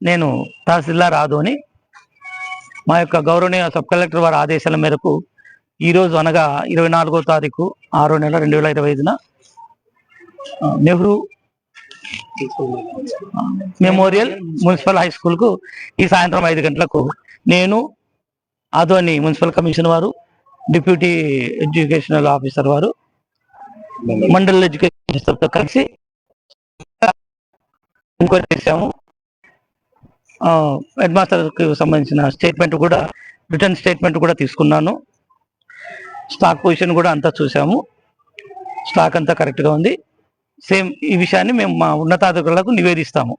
నేను తహసీల్దార్ ఆదోని. మా యొక్క గౌరవనీయ సబ్ కలెక్టర్ వారి ఆదేశాల మేరకు ఈరోజు అనగా ఇరవై నాలుగో తారీఖు ఆరో నెల రెండు వేల ఇరవై ఐదున నెహ్రూ మెమోరియల్ మున్సిపల్ హై స్కూల్కు ఈ సాయంత్రం ఐదు గంటలకు నేను ఆదోని మున్సిపల్ కమిషన్ వారు డిప్యూటీ ఎడ్యుకేషనల్ ఆఫీసర్ వారు మండల్ ఎడ్యుకేషన్ కలిసి ఇంక్వైరీ చేశాము. హెడ్ మాస్టర్కి సంబంధించిన స్టేట్మెంట్ కూడా రిటర్న్ స్టేట్మెంట్ కూడా తీసుకున్నాను. స్టాక్ పొజిషన్ కూడా అంతా చూసాము. స్టాక్ అంతా కరెక్ట్గా ఉంది. సేమ్ ఈ విషయాన్ని మేము మా ఉన్నతాధికారులకు నివేదిస్తాము.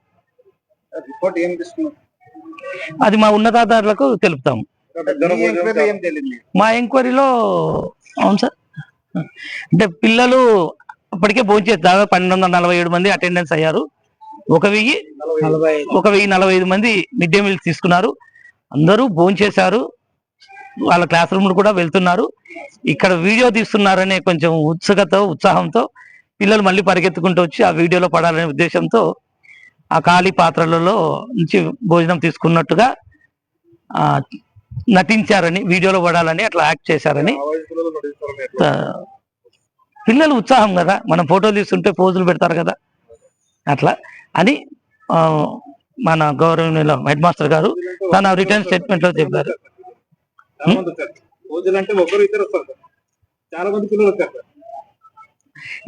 అది మా ఉన్నతాధికారులకు తెలుపుతాము. మీ ఎంక్వైరీలో అవును సార్. అంటే పిల్లలు అప్పటికే భోంచేసి దాదాపు పన్నెండు వందల నలభై ఏడు మంది అటెండెన్స్ అయ్యారు. ఒక వెయ్యి ఒక వెయ్యి నలభై ఐదు మంది మిడ్ డే మీల్స్ తీసుకున్నారు. అందరూ భోంచేశారు వాళ్ళ క్లాస్ రూమ్ కూడా వెళ్తున్నారు. ఇక్కడ వీడియో తీస్తున్నారనే కొంచెం ఉత్సుకత ఉత్సాహంతో పిల్లలు మళ్ళీ పరిగెత్తుకుంటూ వచ్చి ఆ వీడియోలో పడాలనే ఉద్దేశంతో ఆ ఖాళీ పాత్రలలో నుంచి భోజనం తీసుకున్నట్టుగా ఆ నటించారని వీడియోలో పడాలని అట్లా యాక్ట్ చేశారని. పిల్లలు ఉత్సాహం కదా. మనం ఫోటోలు తీస్తుంటే పోజులు పెడతారు కదా. అట్లా. అని మన గౌరవనీయుల హెడ్ మాస్టర్ గారు తన రిటర్న్ స్టేట్మెంట్లో చెప్పారు.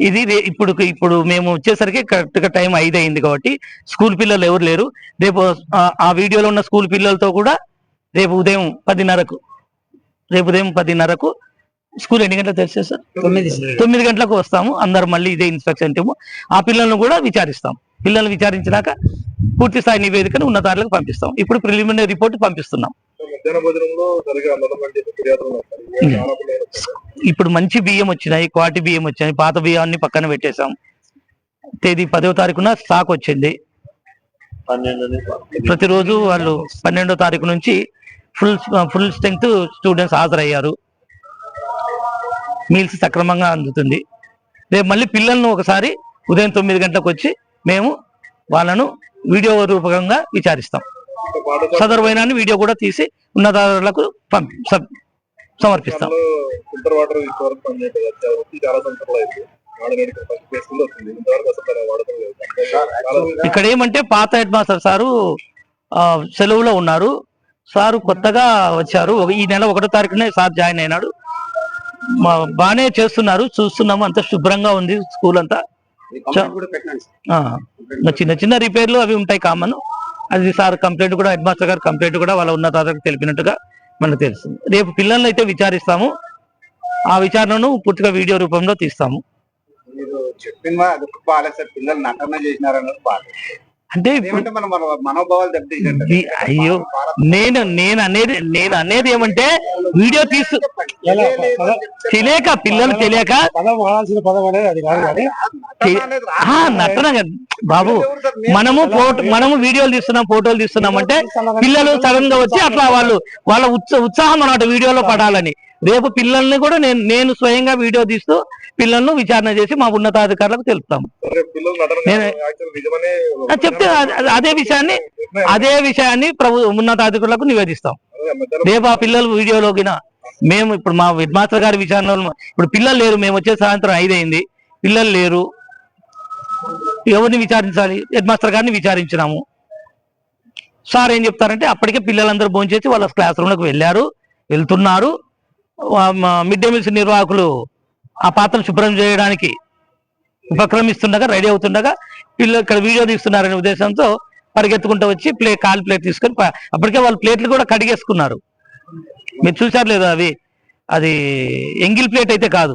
ఇది ఇప్పుడు ఇప్పుడు మేము వచ్చేసరికి కరెక్ట్గా టైం ఐదు అయింది కాబట్టి స్కూల్ పిల్లలు ఎవరు లేరు. రేపు ఆ వీడియోలో ఉన్న స్కూల్ పిల్లలతో కూడా రేపు ఉదయం పదిన్నరకు రేపు ఉదయం పదిన్నరకు స్కూల్ ఎన్ని గంటలకు తెలిసే సార్ తొమ్మిది తొమ్మిది గంటలకు వస్తాము. అందరు మళ్ళీ ఇదే ఇన్స్పెక్షన్ టీము. ఆ పిల్లలను కూడా విచారిస్తాం. పిల్లల్ని విచారించినాక పూర్తి స్థాయి నివేదికను ఉన్నతారులకు పంపిస్తాం. ఇప్పుడు ప్రిలిమినరీ రిపోర్ట్ పంపిస్తున్నాం. పిల్లలు. ఇప్పుడు మంచి బియ్యం వచ్చినాయి క్వాలిటీ బియ్యం వచ్చినాయి పాత బియ్యాన్ని పక్కన పెట్టేశాం. తేదీ పదవ తారీఖున స్టాక్ వచ్చింది. ప్రతిరోజు వాళ్ళు పన్నెండో తారీఖు నుంచి ఫుల్ ఫుల్ స్ట్రెంగ్త్ స్టూడెంట్స్ హాజరయ్యారు. మీల్స్ సక్రమంగా అందుతుంది. రేపు మళ్ళీ పిల్లలను ఒకసారి ఉదయం తొమ్మిది గంటలకు వచ్చి మేము వాళ్ళను వీడియో రూపకంగా విచారిస్తాం. సదరు వైనాన్ని వీడియో కూడా తీసి పంపి సబ్- సమర్పిస్తాం. ఇక్కడ ఏమంటే పాత హెడ్ మాస్టర్ సారు సెలవులో ఉన్నారు. సారు కొత్తగా వచ్చారు. ఈ నెల ఒకటో తారీఖునే సార్ జాయిన్ అయినాడు. మా- బానే చేస్తున్నారు చూస్తున్నాము అంత శుభ్రంగా ఉంది స్కూల్ అంతా. చిన్న చిన్న రిపేర్లు అవి ఉంటాయి కామన్. అది సార్ కంప్లైంట్ కూడా హెడ్ మాస్టర్ గారు కంప్లైంట్ కూడా వాళ్ళ ఉన్నతాధికారికి తెలిపినట్టుగా మనకు తెలుస్తుంది. రేపు పిల్లల్ని అయితే విచారిస్తాము. ఆ విచారణను పూర్తిగా వీడియో రూపంలో తీస్తాము. అంటే అయ్యో నేను నేను అనేది నేను అనేది ఏమంటే వీడియో తీసు తెలియక పిల్లలు తెలియక. నటన. బాబు మనము ఫోటో మనము వీడియోలు తీస్తున్నాం ఫోటోలు తీస్తున్నాం అంటే పిల్లలు సడన్గా వచ్చి అట్లా వాళ్ళు వాళ్ళ ఉత్స- ఉత్సాహం అన్నమాట వీడియోలో పడాలని. రేపు పిల్లల్ని కూడా నేను నేను స్వయంగా వీడియో తీస్తూ పిల్లలను విచారణ చేసి మా ఉన్నతాధికారులకు తెలుపుతాము చెప్తే అదే- విషయాన్ని అదే విషయాన్ని ప్రభు ఉన్నతాధికారులకు నివేదిస్తాం. రేపు ఆ పిల్లలు వీడియోలోకి మేము ఇప్పుడు మా హెడ్మాస్టర్ గారి విచారణలో ఇప్పుడు పిల్లలు లేరు మేము వచ్చే సాయంత్రం ఐదు అయింది పిల్లలు లేరు. ఎవరిని విచారించాలి? హెడ్మాస్టర్ గారిని విచారించినాము. సార్ ఏం చెప్తారంటే అప్పటికే పిల్లలందరూ భోంచేసి వాళ్ళ క్లాస్ రూమ్లోకి వెళ్ళారు వెళ్తున్నారు. మిడ్ డే మీల్స్ నిర్వాహకులు ఆ పాత్రలు శుభ్రం చేయడానికి ఉపక్రమిస్తుండగా రెడీ అవుతుండగా పిల్లలు ఇక్కడ వీడియో తీస్తున్నారనే ఉద్దేశంతో పరిగెత్తుకుంటూ వచ్చి ప్లే కాలు ప్లేట్ తీసుకొని అప్పటికే వాళ్ళు ప్లేట్లు కూడా కడిగేసుకున్నారు. మీరు చూసారు లేదు అవి? అది ఎంగిల్ ప్లేట్ అయితే కాదు.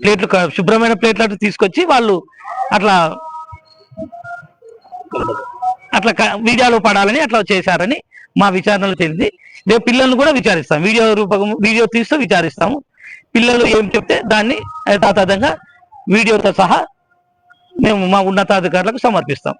ప్లేట్లు శుభ్రమైన ప్లేట్లు అటు తీసుకొచ్చి వాళ్ళు అట్లా అట్లా వీడియోలో పడాలని అట్లా చేశారని మా విచారణలో తెలిసింది. రేపు పిల్లల్ని కూడా విచారిస్తాం. వీడియో రూపకం వీడియో తీస్తూ విచారిస్తాము. పిల్లలు ఏం చెప్తే దాన్ని యథాతథంగా వీడియోతో సహా మేము మా ఉన్నతాధికారులకు సమర్పిస్తాం.